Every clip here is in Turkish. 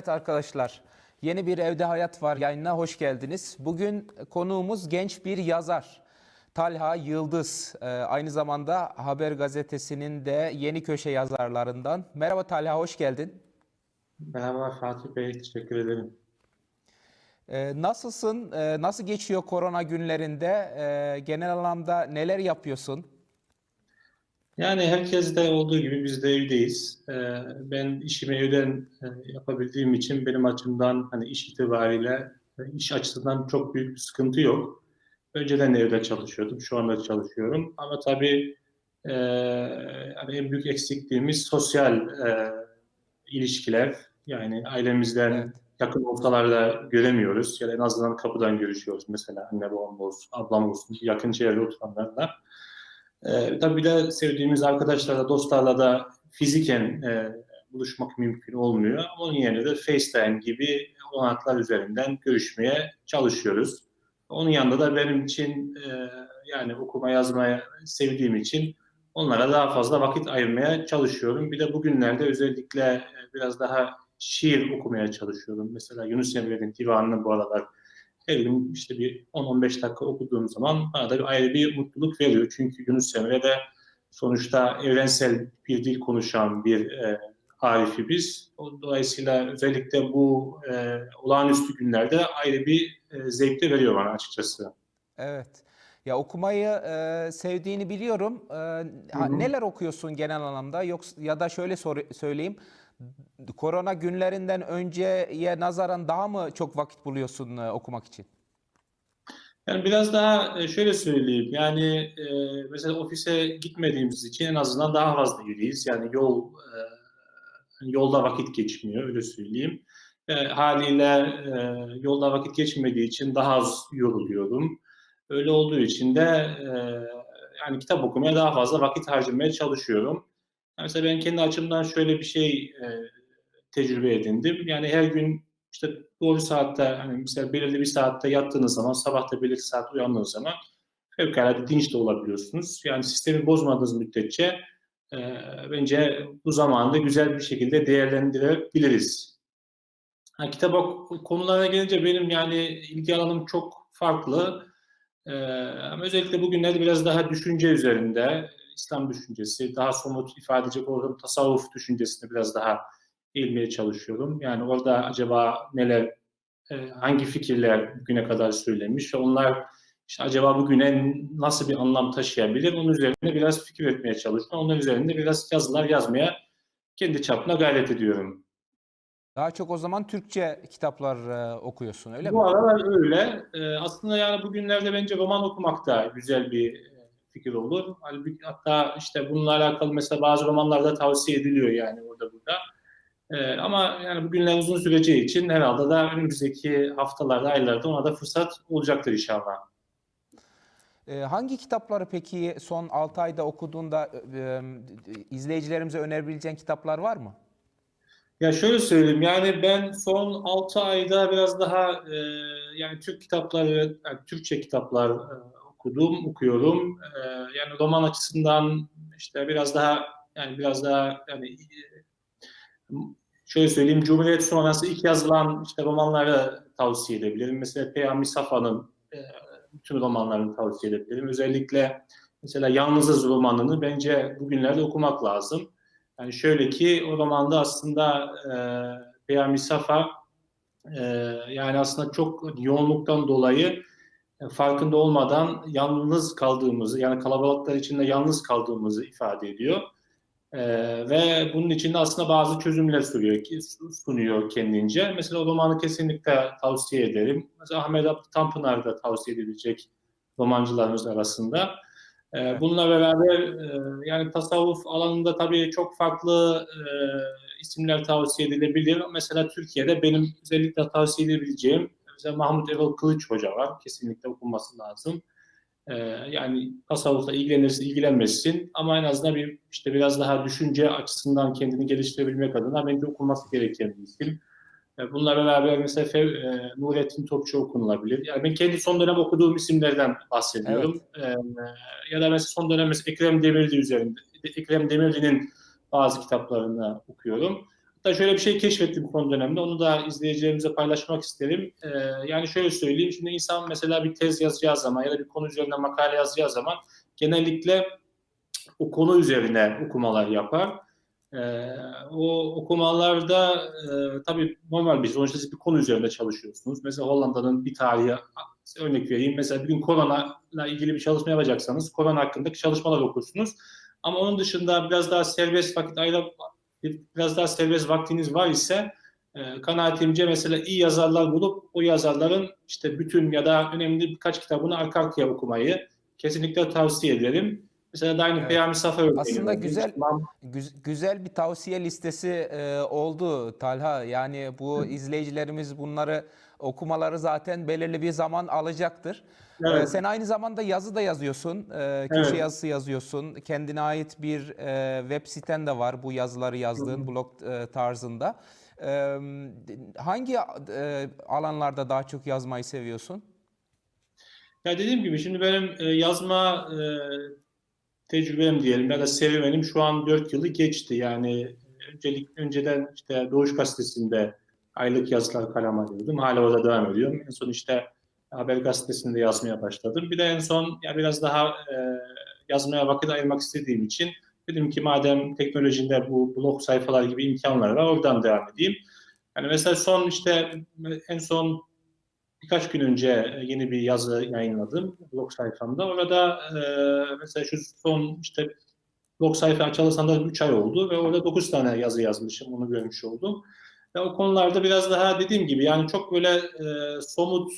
Evet arkadaşlar, yeni bir Evde Hayat Var yayınına hoş geldiniz. Bugün konuğumuz genç bir yazar. Talha Yıldız, Ee, aynı zamanda Haber Gazetesi'nin de yeni köşe yazarlarından. Merhaba Talha, hoş geldin. Merhaba Fatih Bey, teşekkür ederim. Ee, Nasılsın, Ee, nasıl geçiyor korona günlerinde? Genel anlamda neler yapıyorsun? Yani herkes de olduğu gibi biz de evdeyiz. Ee, Ben işimi evden e, yapabildiğim için benim açımdan hani iş itibariyle e, iş açısından çok büyük bir sıkıntı yok. Önceden evde çalışıyordum, şu anda çalışıyorum. Ama tabii e, hani en büyük eksikliğimiz sosyal e, ilişkiler. Yani ailemizden Evet. yakın olsalar da göremiyoruz. Ya da en azından kapıdan görüşüyoruz mesela anne babam olsun, ablam olsun, yakın çevrede oturanlarla. Ee, tabii bir de sevdiğimiz arkadaşlarla, dostlarla da fiziken e, buluşmak mümkün olmuyor. Onun yerine de FaceTime gibi olanaklar üzerinden görüşmeye çalışıyoruz. Onun yanında da benim için e, yani okuma yazmaya sevdiğim için onlara daha fazla vakit ayırmaya çalışıyorum. Bir de bugünlerde özellikle e, biraz daha şiir okumaya çalışıyorum. Mesela Yunus Emre'nin divanını bu aralar her gün işte bir 10-15 dakika okuduğum zaman bana da bir ayrı bir mutluluk veriyor. Çünkü Yunus Emre de sonuçta evrensel bir dil konuşan bir e, arifi biz. O, dolayısıyla özellikle bu e, olağanüstü günlerde ayrı bir e, zevk de veriyor bana açıkçası. Evet. Ya okumayı e, sevdiğini biliyorum. E, hı. neler okuyorsun genel anlamda? Yoksa ya da şöyle sor- söyleyeyim. Korona günlerinden önceye nazaran daha mı çok vakit buluyorsun e, okumak için? Yani biraz daha e, şöyle söyleyeyim. Yani e, mesela ofise gitmediğimiz için en azından daha fazla yürüyüz. Yani yol yolda vakit geçmiyor öyle söyleyeyim. E, haliyle yolda vakit geçmediği için daha az yoruluyorum. Öyle olduğu için de yani kitap okumaya daha fazla vakit harcamaya çalışıyorum. Mesela ben kendi açımdan şöyle bir şey e, tecrübe edindim. Yani her gün işte doğru saatte hani mesela belirli bir saatte yattığınız zaman sabah da belirli saatte uyandığınız zaman fevkalade dinç de olabiliyorsunuz. Yani sistemi bozmadığınız müddetçe e, bence bu zamanı güzel bir şekilde değerlendirebiliriz. Ha, kitap konularına gelince benim yani ilgi alanım çok farklı. E, ama özellikle bugünlerde biraz daha düşünce üzerinde, İslam düşüncesi, daha somut ifade edecek olduğum tasavvuf düşüncesine biraz daha eğilmeye çalışıyorum. Yani orada acaba neler, e, hangi fikirler bugüne kadar söylemiş onlar işte acaba bugüne nasıl bir anlam taşıyabilir? Onun üzerine biraz fikir etmeye çalışıyorum. Onlar üzerinde biraz yazılar yazmaya kendi çapına gayret ediyorum. Daha çok o zaman Türkçe kitaplar e, okuyorsun öyle mi? Bu aralar öyle. Ee, aslında yani bugünlerde bence roman okumak da güzel bir e, fikir olur. Halbuki hatta işte bununla alakalı mesela bazı romanlarda tavsiye ediliyor yani orada burada. Ee, ama yani bugünler uzun süreceği için herhalde da önümüzdeki haftalarda, aylarda ona da fırsat olacaktır inşallah. E, hangi kitapları peki son 6 ayda okuduğunda e, e, izleyicilerimize önerebileceğin kitaplar var mı? Ya şöyle söyleyeyim yani ben son 6 ayda biraz daha e, yani Türk kitapları, yani Türkçe kitaplar e, okudum, okuyorum. E, yani roman açısından işte biraz daha yani biraz daha yani e, şöyle söyleyeyim Cumhuriyet sonrası ilk yazılan işte romanları tavsiye edebilirim. Mesela Peyami Safa'nın e, bütün romanlarını tavsiye edebilirim. Özellikle mesela Yalnızız romanını bence bugünlerde okumak lazım. Yani şöyle ki o romanda aslında e, Peyami Safa e, yani aslında çok yoğunluktan dolayı farkında olmadan yalnız kaldığımızı yani kalabalıklar içinde yalnız kaldığımızı ifade ediyor. E, ve bunun içinde aslında bazı çözümler sunuyor, sunuyor kendince. Mesela o romanı kesinlikle tavsiye ederim. Mesela Ahmet Abdü Tanpınar da tavsiye edilecek romancılarımız arasında. Ee, Bununla beraber e, yani tasavvuf alanında tabii çok farklı e, isimler tavsiye edilebilir. Mesela Türkiye'de benim özellikle tavsiye edebileceğim mesela Mahmut Erol Kılıç Hoca var. Kesinlikle okunması lazım. Ee, yani tasavvufla ilgilenirse ilgilenmesin ama en azından bir işte biraz daha düşünce açısından kendini geliştirebilmek adına bence okunması gereken bir isim. E, Bununla beraber mesela Fev, e, Nurettin Topçu okunulabilir. Yani ben kendi son dönem okuduğum isimlerden bahsediyorum. E, ya da mesela son dönem mesela Ekrem Demirci üzerinde, Ekrem Demirci'nin bazı kitaplarını okuyorum. Hatta şöyle bir şey keşfettim son dönemde. Onu da izleyicilerimize paylaşmak isterim. Ee, yani şöyle söyleyeyim. Şimdi insan mesela bir tez yazacağı zaman ya da bir konu üzerine makale yazacağı zaman genellikle o konu üzerine okumalar yapar. Ee, o okumalarda e, tabii normal bir sonuçta siz bir konu üzerinde çalışıyorsunuz. Mesela Hollanda'nın bir tarihi örnek vereyim. Mesela bir gün korona ile ilgili bir çalışma yapacaksanız korona hakkındaki çalışmalar okursunuz. Ama onun dışında biraz daha serbest vakit ayırıp biraz daha serbest vaktiniz var ise e, kanaatimce mesela iyi yazarlar bulup o yazarların işte bütün ya da önemli birkaç kitabını arka arkaya okumayı kesinlikle tavsiye ederim. Mesela da aynı Evet. Peyami Safa örneği. Aslında güzel- Güz- Güzel bir tavsiye listesi e, oldu Talha. Yani bu izleyicilerimiz bunları okumaları zaten belirli bir zaman alacaktır. E, Evet. sen aynı zamanda yazı da yazıyorsun. E, köşe Evet. yazısı yazıyorsun. Kendine ait bir e, web siten de var bu yazıları yazdığın blog e, tarzında. E, hangi e, alanlarda daha çok yazmayı seviyorsun? Ya dediğim gibi şimdi benim e, yazma e, tecrübem diyelim ya da serüvenim şu an 4 yılı geçti. Yani öncelik önceden işte Doğuş Gazetesi'nde aylık yazılar kalem alıyordum. Hala orada devam ediyorum. En son işte Haber Gazetesi'nde yazmaya başladım. Bir de en son ya biraz daha e, yazmaya vakit ayırmak istediğim için dedim ki madem teknolojide bu blog sayfalar gibi imkanlar var oradan devam edeyim. Yani mesela son işte en son birkaç gün önce yeni bir yazı yayınladım blog sayfamda. Orada e, mesela şu son işte blog sayfa açalı sanırım 3 ay oldu ve orada 9 tane yazı yazmışım. Onu görmüş oldum. Ve o konularda biraz daha dediğim gibi yani çok böyle e, somut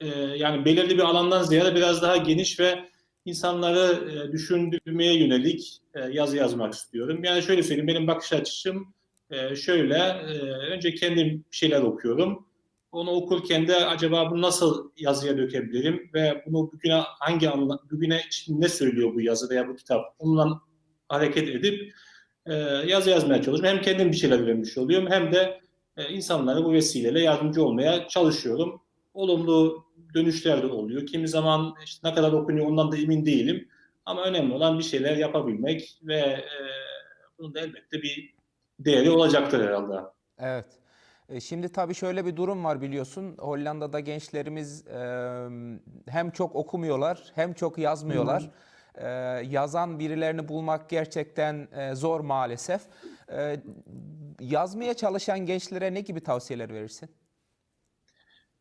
e, yani belirli bir alandan ziyade biraz daha geniş ve insanları e, düşündürmeye yönelik e, yazı yazmak istiyorum. Yani şöyle söyleyeyim benim bakış açım e, şöyle e, önce kendim bir şeyler okuyorum. Onu okurken de acaba bunu nasıl yazıya dökebilirim ve bunu bugüne hangi anla, bugüne için ne söylüyor bu yazı veya bu kitap? Ondan hareket edip e, yazı yazmaya çalışıyorum. Hem kendim bir şeyler öğrenmiş oluyorum hem de e, insanlara bu vesileyle yardımcı olmaya çalışıyorum. Olumlu dönüşler de oluyor. Kimi zaman işte ne kadar okunuyor ondan da emin değilim. Ama önemli olan bir şeyler yapabilmek ve e, bunun da elbette bir değeri olacaktır herhalde. Evet. E, Şimdi tabii şöyle bir durum var biliyorsun. Hollanda'da gençlerimiz e, hem çok okumuyorlar hem çok yazmıyorlar. E, yazan birilerini bulmak gerçekten zor maalesef. E, yazmaya çalışan gençlere ne gibi tavsiyeler verirsin?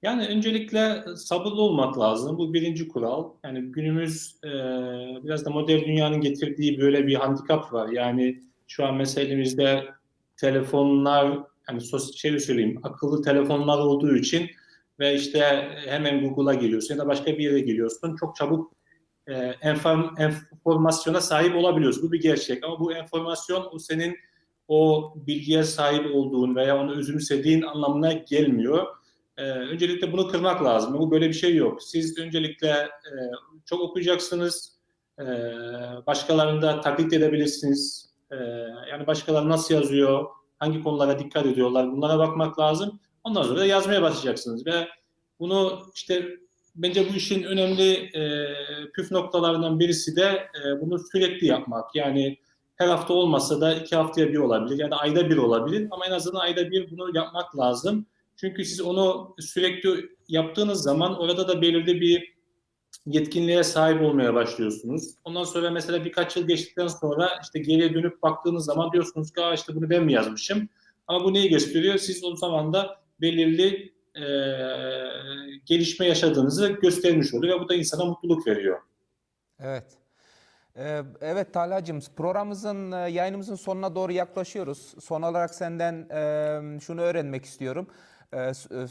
Yani öncelikle sabırlı olmak lazım. Bu birinci kural. Yani günümüz e, biraz da modern dünyanın getirdiği böyle bir handikap var. Yani şu an mesela elimizde telefonlar, hani sosyal şey söyleyeyim, akıllı telefonlar olduğu için ve işte hemen Google'a giriyorsun ya da başka bir yere giriyorsun. Çok çabuk e, enform, enformasyona sahip olabiliyorsun. Bu bir gerçek ama bu enformasyon o senin o bilgiye sahip olduğun veya onu özümsediğin anlamına gelmiyor. Ee, öncelikle bunu kırmak lazım. Bu böyle bir şey yok. Siz öncelikle e, çok okuyacaksınız. E, başkalarını da taklit edebilirsiniz. E, yani başkaları nasıl yazıyor, hangi konulara dikkat ediyorlar bunlara bakmak lazım. Ondan sonra da yazmaya başlayacaksınız ve bunu işte bence bu işin önemli e, püf noktalarından birisi de e, bunu sürekli yapmak. Yani her hafta olmasa da iki haftaya bir olabilir ya da ayda bir olabilir ama en azından ayda bir bunu yapmak lazım. Çünkü siz onu sürekli yaptığınız zaman orada da belirli bir yetkinliğe sahip olmaya başlıyorsunuz. Ondan sonra mesela birkaç yıl geçtikten sonra işte geriye dönüp baktığınız zaman diyorsunuz ki işte bunu ben mi yazmışım? Ama bu neyi gösteriyor? Siz o zaman da belirli e, gelişme yaşadığınızı göstermiş oluyor ve bu da insana mutluluk veriyor. Evet. Ee, Evet Talha'cığım programımızın, e, yayınımızın sonuna doğru yaklaşıyoruz. Son olarak senden e, şunu öğrenmek istiyorum. E, s- e,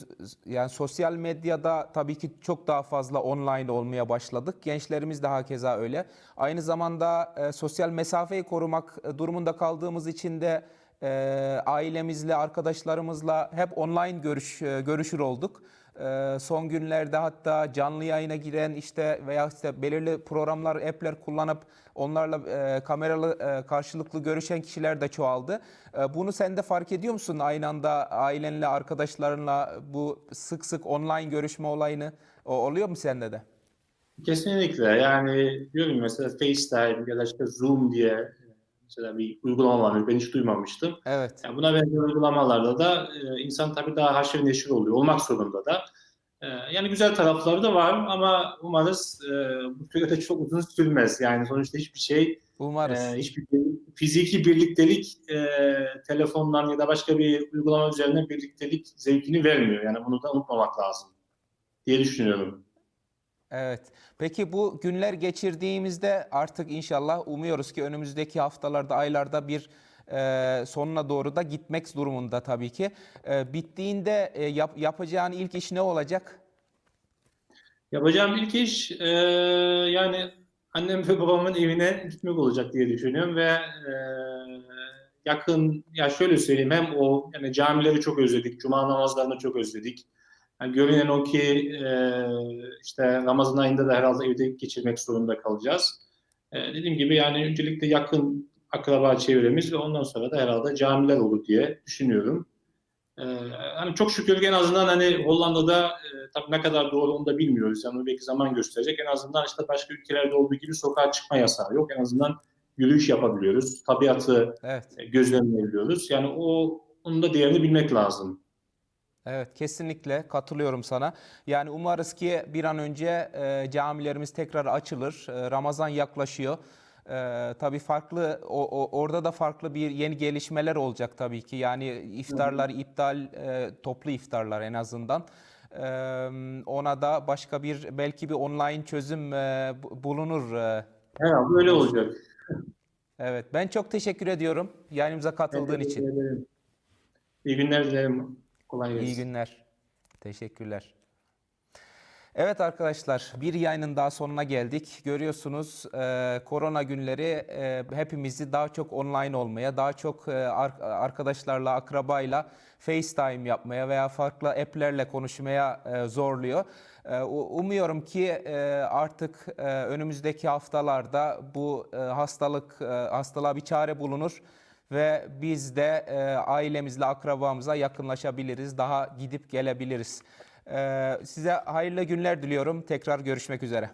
Yani sosyal medyada tabii ki çok daha fazla online olmaya başladık. Gençlerimiz de hakeza öyle. Aynı zamanda sosyal mesafeyi korumak durumunda kaldığımız için de ailemizle, arkadaşlarımızla hep online görüş görüşür olduk. Ee, son günlerde hatta canlı yayına giren işte veya işte belirli programlar, app'ler kullanıp onlarla e, kameralı e, karşılıklı görüşen kişiler de çoğaldı. E, bunu sen de fark ediyor musun aynı anda ailenle, arkadaşlarınla bu sık sık online görüşme olayını o, oluyor mu sende de? Kesinlikle yani diyorum mesela FaceTime ya da işte Zoom diye mesela bir uygulama var. Ben hiç duymamıştım. Evet. Yani buna benzer uygulamalarda da e, insan tabii daha haşır neşir oluyor. Olmak zorunda da. E, yani güzel tarafları da var ama umarız e, bu sürede çok uzun sürmez. Yani sonuçta hiçbir şey, Umarız. e, hiçbir fiziki birliktelik e, telefondan ya da başka bir uygulama üzerinden birliktelik zevkini vermiyor. Yani bunu da unutmamak lazım diye düşünüyorum. Evet. Peki bu günler geçirdiğimizde artık inşallah umuyoruz ki önümüzdeki haftalarda, aylarda bir e, sonuna doğru da gitmek durumunda tabii ki. E, bittiğinde e, yap- yapacağın ilk iş ne olacak? Yapacağım ilk iş e, yani annem ve babamın evine gitmek olacak diye düşünüyorum ve e, yakın ya şöyle söyleyeyim hem o yani camileri çok özledik, cuma namazlarını çok özledik. Yani görünen o ki e, işte Ramazan ayında da herhalde evde geçirmek zorunda kalacağız. E, dediğim gibi yani öncelikle yakın akraba çevremiz ve ondan sonra da herhalde camiler olur diye düşünüyorum. Ee, hani çok şükür en azından hani Hollanda'da e, tabii ne kadar doğru onu da bilmiyoruz. Yani belki zaman gösterecek. En azından işte başka ülkelerde olduğu gibi sokağa çıkma yasağı yok. En azından yürüyüş yapabiliyoruz. Tabiatı Evet. e, gözlemleyebiliyoruz. Yani o onun da değerini bilmek lazım. Evet, kesinlikle katılıyorum sana. Yani umarız ki bir an önce e, camilerimiz tekrar açılır. E, Ramazan yaklaşıyor. E, tabii farklı o, o- orada da farklı bir yeni gelişmeler olacak tabii ki. Yani iftarlar iptal, e, toplu iftarlar en azından. E, ona da başka bir belki bir online çözüm e, bu- bulunur. e. Herhalde öyle olacak. Evet, ben çok teşekkür ediyorum yayınımıza katıldığın için. İyi günler dilerim. Kolay gelsin. İyi günler. Teşekkürler. Evet arkadaşlar bir yayının daha sonuna geldik. Görüyorsunuz e, korona günleri e, hepimizi daha çok online olmaya, daha çok e, ar- arkadaşlarla, akrabayla FaceTime yapmaya veya farklı app'lerle konuşmaya e, zorluyor. E, umuyorum ki e, artık e, önümüzdeki haftalarda bu e, hastalık e, hastalığa bir çare bulunur ve biz de e, ailemizle, akrabamıza yakınlaşabiliriz, daha gidip gelebiliriz. E, size hayırlı günler diliyorum. Tekrar görüşmek üzere.